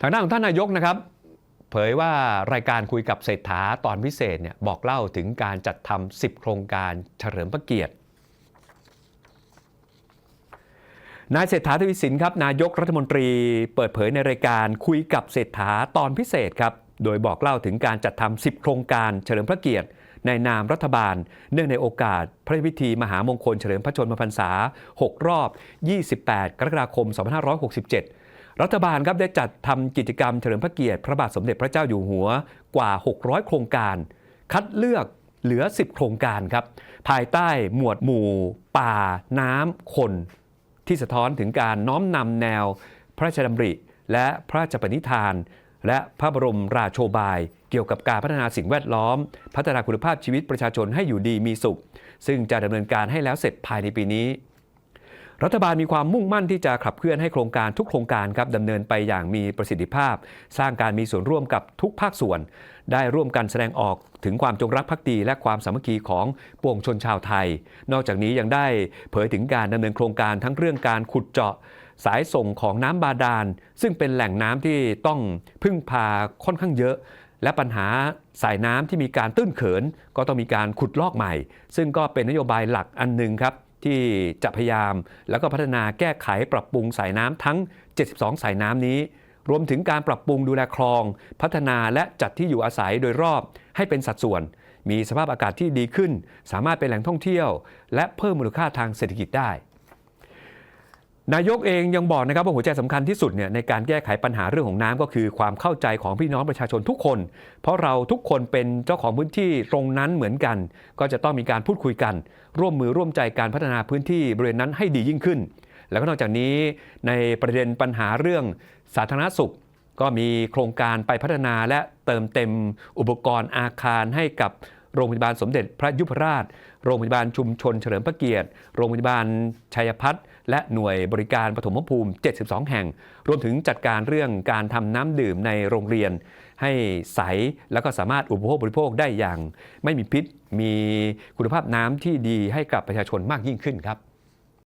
ทางด้านของท่านนายกนะครับ เผยว่ารายการคุยกับเศรษฐาตอนพิเศษเนี่ยบอกเล่าถึงการจัดทำ10 โครงการเฉลิมพระเกียรตินายเศรษฐาทวีสินครับนายกรัฐมนตรีเปิดเผยในรายการคุยกับเศรษฐาตอนพิเศษครับ โดยบอกเล่าถึงการจัดทำ10 โครงการเฉลิมพระเกียรติ ในนามรัฐบาล เนื่องในโอกาส พระราชพิธีมหามงคลเฉลิมพระชนมพรรษา 6 รอบ 28 กรกฎาคม 2567 รัฐบาลครับได้จัดทำกิจกรรมเฉลิมพระเกียรติพระบาทสมเด็จพระเจ้าอยู่หัวกว่า 600 โครงการ คัดเลือกเหลือ 10 โครงการครับ ภายใต้หมวดหมู่ ป่า น้ำ คน ที่สะท้อนถึงการน้อมนำแนว พระราชดำริ และพระราชปณิธาน และพระบรมราโชบาย เกี่ยวกับการพัฒนาสิ่งแวดล้อม พัฒนาคุณภาพชีวิตประชาชนให้อยู่ดีมีสุข ซึ่งจะดำเนินการให้แล้วเสร็จภายในปีนี้ รัฐบาลมีความมุ่งมั่นที่จะขับเคลื่อนให้โครงการทุกโครงการครับดำเนินไปอย่างมีประสิทธิภาพ สร้างการมีส่วนร่วมกับทุกภาคส่วน ได้ร่วมกันแสดงออกถึงความจงรักภักดีและความสามัคคีของปวงชนชาวไทย นอกจากนี้ยังได้เผยถึงการดำเนินโครงการทั้งเรื่องการขุดเจาะสายส่งของน้ำบาดาล ซึ่งเป็นแหล่งน้ำที่ต้องพึ่งพาค่อนข้างเยอะ และปัญหาสายน้ำที่มีการตื้นเขิน ก็ต้องมีการขุดลอกใหม่ ซึ่งก็เป็นนโยบายหลักอันหนึ่งครับ ที่จะพยายาม แล้วก็พัฒนาแก้ไขปรับปรุงสายน้ำทั้ง 72 สายน้ำนี้ รวมถึงการปรับปรุงดูแลคลอง พัฒนาและจัดที่อยู่อาศัยโดยรอบให้เป็นสัดส่วน มีสภาพอากาศที่ดีขึ้น สามารถเป็นแหล่งท่องเที่ยว และเพิ่มมูลค่าทางเศรษฐกิจได้ นายกเองยังบอกนะครับว่าหัวใจสำคัญที่สุดเนี่ยในการแก้ไขปัญหาเรื่องของน้ำก็คือความเข้าใจของพี่น้องประชาชนทุกคน เพราะเราทุกคนเป็นเจ้าของพื้นที่ตรงนั้นเหมือนกัน ก็จะต้องมีการพูดคุยกัน ร่วมมือร่วมใจการพัฒนาพื้นที่บริเวณนั้นให้ดียิ่งขึ้น แล้วก็นอกจากนี้ในประเด็นปัญหาเรื่องสาธารณสุข ก็มีโครงการไปพัฒนาและเติมเต็มอุปกรณ์อาคารให้กับ โรงพยาบาลสมเด็จพระยุพราช โรงพยาบาลชุมชนเฉลิมพระเกียรติ โรงพยาบาลชัยพัฒน์และหน่วยบริการปฐมภูมิ 72 แห่ง รวมถึงจัดการเรื่องการทำน้ำดื่มในโรงเรียน ให้ใสแล้วก็สามารถอุปโภคบริโภคได้อย่าง ไม่มีพิษมีคุณภาพน้ำที่ดีให้กับประชาชนมากยิ่งขึ้นครับ